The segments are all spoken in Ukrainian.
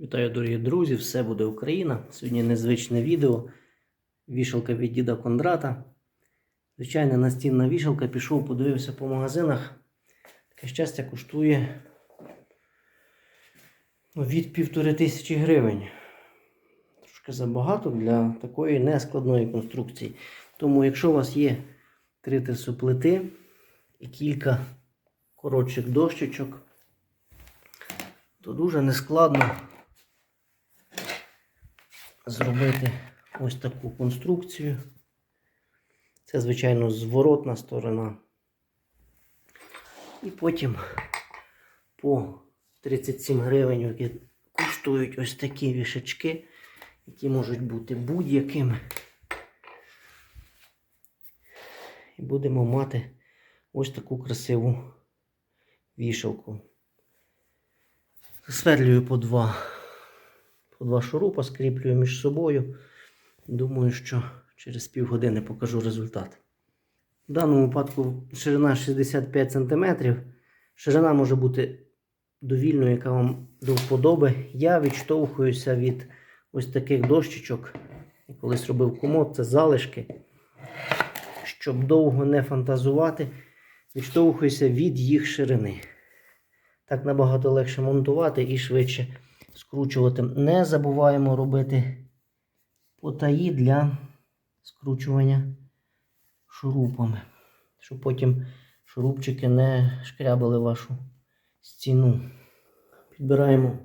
Вітаю, дорогі друзі! Все буде Україна. Сьогодні незвичне відео. Вішалка від діда Кондрата. Звичайна настінна вішалка. Пішов, подивився по магазинах. Таке щастя коштує від півтори тисячі гривень. Трошки забагато для такої нескладної конструкції. Тому, якщо у вас є три терсоплити і кілька коротших дощечок, то дуже нескладно зробити ось таку конструкцію. Це, звичайно, зворотна сторона. І потім по 37 гривень які коштують ось такі вішачки, які можуть бути будь-якими. І будемо мати ось таку красиву вішалку. Свердлюю по два, два шурупа, скріплюю між собою. Думаю, що через півгодини покажу результат. В даному випадку ширина 65 см. Ширина може бути довільною, яка вам до вподоби. Я відштовхуюся від ось таких дощечок. Я колись робив комод, це залишки. Щоб довго не фантазувати, відштовхуюся від їх ширини. Так набагато легше монтувати і швидше скручувати. Не забуваємо робити потаї для скручування шурупами, щоб потім шурупчики не шкрябали вашу стіну. Підбираємо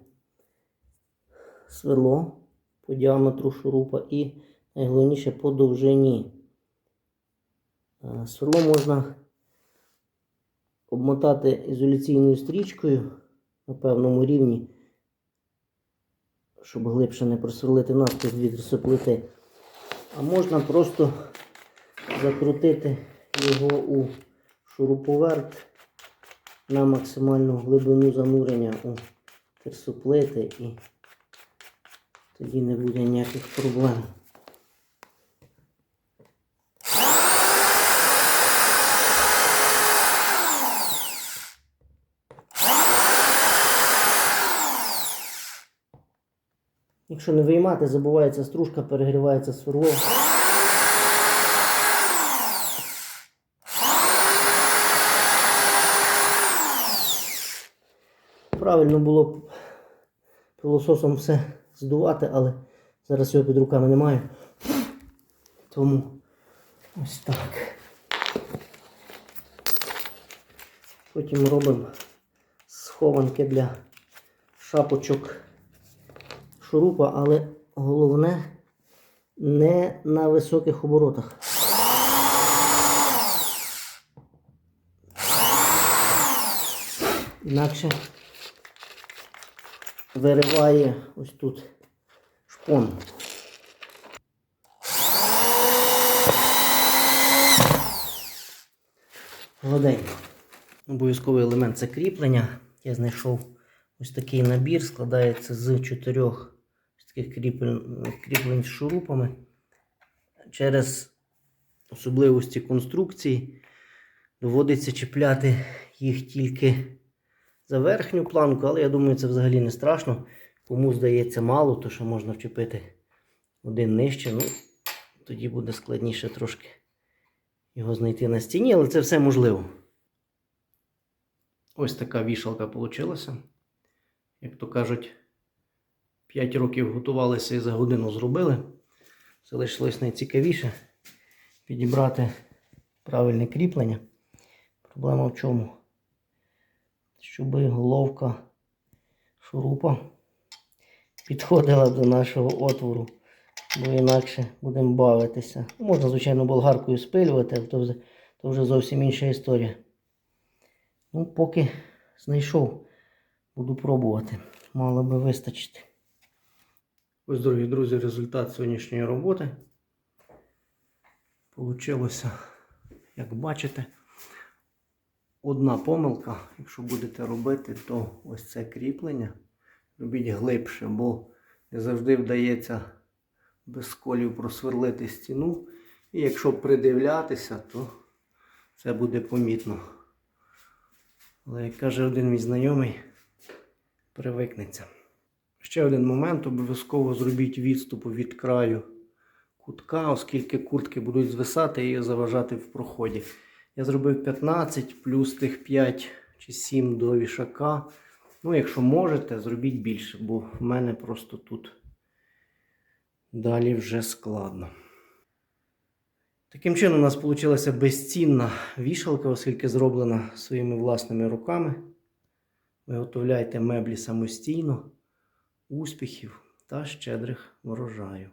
сверло по діаметру шурупа і найголовніше по довжині. Е, Сверло можна обмотати ізоляційною стрічкою на певному рівні, щоб глибше не просверлити наскрізь дві трисоплити. А можна просто закрутити його у шуруповерт на максимальну глибину занурення у терсоплити і тоді не буде ніяких проблем. Якщо не виймати, забувається стружка, перегрівається сверло. Правильно було б пилососом все здувати, але зараз його під руками немає. Тому ось так. Потім робимо схованки для шапочок шурупа, але головне не на високих оборотах. Інакше вириває ось тут шпон. Гладенько. Обов'язковий елемент це кріплення. Я знайшов ось такий набір, складається з чотирьох таких кріплень, кріплень з шурупами. Через особливості конструкції доводиться чіпляти їх тільки за верхню планку, але я думаю, це взагалі не страшно. Кому здається мало, то що можна вчепити один нижче. Ну, тоді буде складніше трошки його знайти на стіні, але це все можливо. Ось така вішалка вийшла. Як то кажуть, 5 років готувалися і за годину зробили. Залишилось найцікавіше підібрати правильне кріплення. Проблема в чому? Щоб головка шурупа підходила до нашого отвору, бо інакше будемо бавитися. Можна, звичайно, болгаркою спилювати, то вже, то вже зовсім інша історія. Ну, поки знайшов, буду пробувати. Мало би вистачити. Ось, дорогі друзі, результат сьогоднішньої роботи. Получилося, як бачите, одна помилка. Якщо будете робити, то ось це кріплення робіть глибше, бо не завжди вдається без сколів просверлити стіну. І якщо придивлятися, то це буде помітно. Але як каже один мій знайомий, привикнеться. Ще один момент, обов'язково зробіть відступ від краю кутка, оскільки куртки будуть звисати і заважати в проході. Я зробив 15 плюс тих 5 чи 7 до вішака. Ну, якщо можете, зробіть більше, бо в мене просто тут далі вже складно. Таким чином, у нас вийшла безцінна вішалка, оскільки зроблена своїми власними руками. Виготовляйте меблі самостійно, успіхів та щедрих врожаю.